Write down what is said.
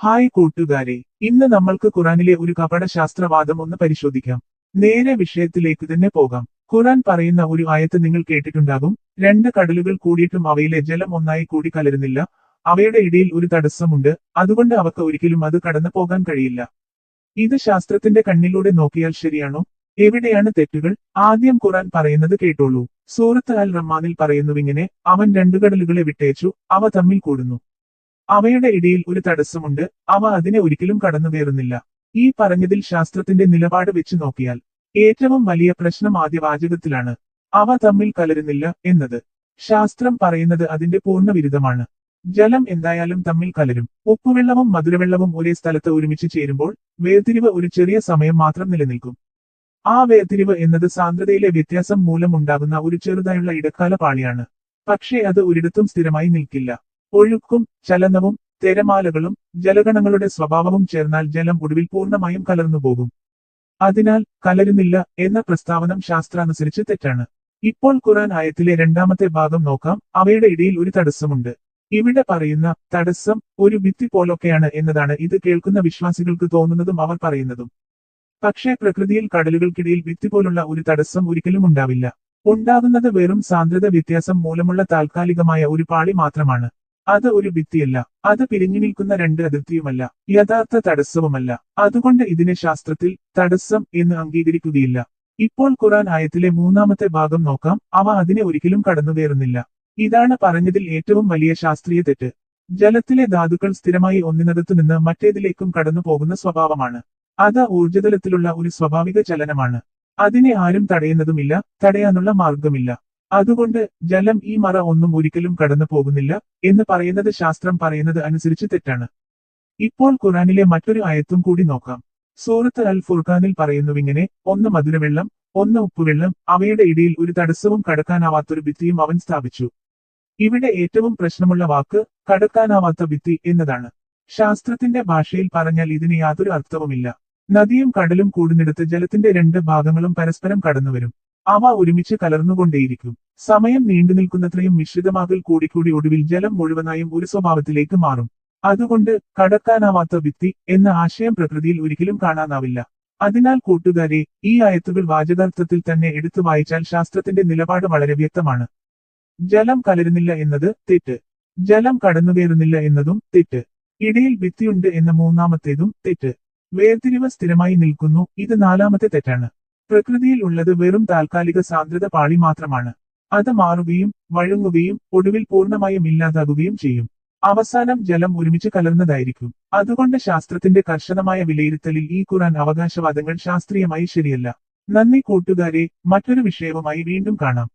Hi കൂട്ടുകാരെ ഇന്ന് നമ്മൾക്ക് ഖുറാനിലെ ഒരു കപട ശാസ്ത്രവാദം ഒന്ന് പരിശോധിക്കാം. നേരെ വിഷയത്തിലേക്ക് തന്നെ പോകാം. ഖുറാൻ പറയുന്ന ഒരു ആയത്ത് നിങ്ങൾ കേട്ടിട്ടുണ്ടാകും. രണ്ട് കടലുകൾ കൂടിയിട്ടും അവയിലെ ജലം ഒന്നായി കൂടി കലരുന്നില്ല. അവയുടെ ഇടയിൽ ഒരു തടസ്സമുണ്ട്. അതുകൊണ്ട് അവക്ക് ഒരിക്കലും അത് കടന്നു പോകാൻ കഴിയില്ല. ഇത് ശാസ്ത്രത്തിന്റെ കണ്ണിലൂടെ നോക്കിയാൽ ശരിയാണോ? എവിടെയാണ് തെറ്റുകൾ? ആദ്യം ഖുറാൻ പറയുന്നത് കേട്ടോളൂ. സൂറത്ത് അൽ റഹ്മാനിൽ പറയുന്നുവിങ്ങനെ അവൻ രണ്ടു കടലുകളെ വിട്ടേച്ചു അവ തമ്മിൽ കൂടുന്നു. അവയുടെ ഇടയിൽ ഒരു തടസ്സമുണ്ട് അവ അതിനെ ഒരിക്കലും കടന്നു കയറുന്നില്ല ഈ പറഞ്ഞതിൽ ശാസ്ത്രത്തിന്റെ നിലപാട് വെച്ച് നോക്കിയാൽ ഏറ്റവും വലിയ പ്രശ്നം ആദ്യ വാചകത്തിലാണ് അവ തമ്മിൽ കലരുന്നില്ല എന്നത്. ശാസ്ത്രം പറയുന്നത് അതിന്റെ പൂർണ വിരുദ്ധമാണ് ജലം എന്തായാലും തമ്മിൽ കലരും. ഉപ്പുവെള്ളവും മധുരവെള്ളവും ഒരേ സ്ഥലത്ത് ഒരുമിച്ച് ചേരുമ്പോൾ വേർതിരിവ് ഒരു ചെറിയ സമയം മാത്രം നിലനിൽക്കും. ആ വേർതിരിവ് എന്നത് സാന്ദ്രതയിലെ വ്യത്യാസം മൂലം ഉണ്ടാകുന്ന ഒരു ചെറുതായുള്ള ഇടക്കാല പാളിയാണ്. പക്ഷേ അത് ഒരിടത്തും സ്ഥിരമായി നിൽക്കില്ല. ഒഴുക്കും ചലനവും തിരമാലകളും ജലഗണങ്ങളുടെ സ്വഭാവവും ചേർന്നാൽ ജലം ഒടുവിൽ പൂർണമായും കലർന്നു പോകും. അതിനാൽ കലരുന്നില്ല എന്ന പ്രസ്താവനം ശാസ്ത്രാനുസരിച്ച് തെറ്റാണ്. ഇപ്പോൾ ഖുറാൻ ആയത്തിലെ രണ്ടാമത്തെ ഭാഗം നോക്കാം. അവയുടെ ഇടയിൽ ഒരു തടസ്സമുണ്ട്. ഇവിടെ പറയുന്ന തടസ്സം ഒരു ഭിത്തി പോലൊക്കെയാണ് എന്നതാണ് ഇത് കേൾക്കുന്ന വിശ്വാസികൾക്ക് തോന്നുന്നതും അവർ പറയുന്നതും. പക്ഷേ പ്രകൃതിയിൽ കടലുകൾക്കിടയിൽ ഭിത്തി പോലുള്ള ഒരു തടസ്സം ഒരിക്കലും ഉണ്ടാവില്ല. ഉണ്ടാകുന്നത് വെറും സാന്ദ്രത വ്യത്യാസം മൂലമുള്ള താൽക്കാലികമായ ഒരു പാളി മാത്രമാണ്. അത് ഒരു ഭിത്തിയല്ല അത് പിരിഞ്ഞു നിൽക്കുന്ന രണ്ട് അതിർത്തിയുമല്ല യഥാർത്ഥ തടസ്സവുമല്ല. അതുകൊണ്ട് ഇതിനെ ശാസ്ത്രത്തിൽ തടസ്സം എന്ന് അംഗീകരിക്കുകയില്ല. ഇപ്പോൾ ഖുറാൻ ആയത്തിലെ മൂന്നാമത്തെ ഭാഗം നോക്കാം അവ അതിനെ ഒരിക്കലും കടന്നുകയറുന്നില്ല. ഇതാണ് പറഞ്ഞതിൽ ഏറ്റവും വലിയ ശാസ്ത്രീയ തെറ്റ്. ജലത്തിലെ ധാതുക്കൾ സ്ഥിരമായി ഒന്നിനകത്തു നിന്ന് മറ്റേതിലേക്കും കടന്നു പോകുന്ന സ്വഭാവമാണ്. അത് ഊർജതലത്തിലുള്ള ഒരു സ്വാഭാവിക ചലനമാണ്. അതിനെ ആരും തടയുന്നതുമില്ല തടയാനുള്ള മാർഗമില്ല അതുകൊണ്ട് ജലം ഈ മറ ഒന്നും ഒരിക്കലും കടന്നു പോകുന്നില്ല എന്ന് പറയുന്നത് ശാസ്ത്രം പറയുന്നത് അനുസരിച്ച് തെറ്റാണ്. ഇപ്പോൾ ഖുറാനിലെ മറ്റൊരു ആയത്തും കൂടി നോക്കാം. സൂറത്ത് അൽ ഫുർഖാനിൽ പറയുന്നുവിങ്ങനെ ഒന്ന് മധുരവെള്ളം ഒന്ന് ഉപ്പുവെള്ളം അവയുടെ ഇടയിൽ ഒരു തടസ്സവും കടക്കാനാവാത്തൊരു ഭിത്തിയും അവൻ സ്ഥാപിച്ചു. ഇവിടെ ഏറ്റവും പ്രശ്നമുള്ള വാക്ക് കടക്കാനാവാത്ത ഭിത്തി എന്നതാണ്. ശാസ്ത്രത്തിന്റെ ഭാഷയിൽ പറഞ്ഞാൽ ഇതിന് യാതൊരു അർത്ഥവുമില്ല. നദിയും കടലും കൂടുന്നിടത്ത് ജലത്തിന്റെ രണ്ട് ഭാഗങ്ങളും പരസ്പരം കടന്നുവരും. അവ ഒരുമിച്ച് കലർന്നുകൊണ്ടേയിരിക്കും. സമയം നീണ്ടു നിൽക്കുന്നത്രയും മിശ്രിതമാകൽ കൂടിക്കൂടി ഒടുവിൽ ജലം മുഴുവനായും ഒരു സ്വഭാവത്തിലേക്ക് മാറും. അതുകൊണ്ട് കടക്കാനാവാത്ത ഭിത്തി എന്ന ആശയം പ്രകൃതിയിൽ ഒരിക്കലും കാണാനാവില്ല. അതിനാൽ കൂട്ടുകാരെ ഈ ആയത്തുകൾ വാചകാർത്ഥത്തിൽ തന്നെ എടുത്തു വായിച്ചാൽ ശാസ്ത്രത്തിന്റെ നിലപാട് വളരെ വ്യക്തമാണ്. ജലം കലരുന്നില്ല എന്നത് തെറ്റ്. ജലം കടന്നുകയറുന്നില്ല എന്നതും തെറ്റ്. ഇടയിൽ ഭിത്തിയുണ്ട് എന്ന മൂന്നാമത്തേതും തെറ്റ്. വേർതിരിവ് സ്ഥിരമായി നിൽക്കുന്നു ഇത് നാലാമത്തെ തെറ്റാണ്. പ്രകൃതിയിൽ ഉള്ളത് വെറും താൽക്കാലിക സാന്ദ്രത പാളി മാത്രമാണ്. അത് മാറുകയും വഴങ്ങുകയും ഒടുവിൽ പൂർണമായും ഇല്ലാതാകുകയും ചെയ്യും. അവസാനം ജലം ഒരുമിച്ച് കലർന്നതായിരിക്കും. അതുകൊണ്ട് ശാസ്ത്രത്തിന്റെ കർശനമായ വിലയിരുത്തലിൽ ഈ ഖുറാൻ അവകാശവാദങ്ങൾ ശാസ്ത്രീയമായി ശരിയല്ല. നന്ദി കൂട്ടുകാരെ മറ്റൊരു വിഷയവുമായി വീണ്ടും കാണാം.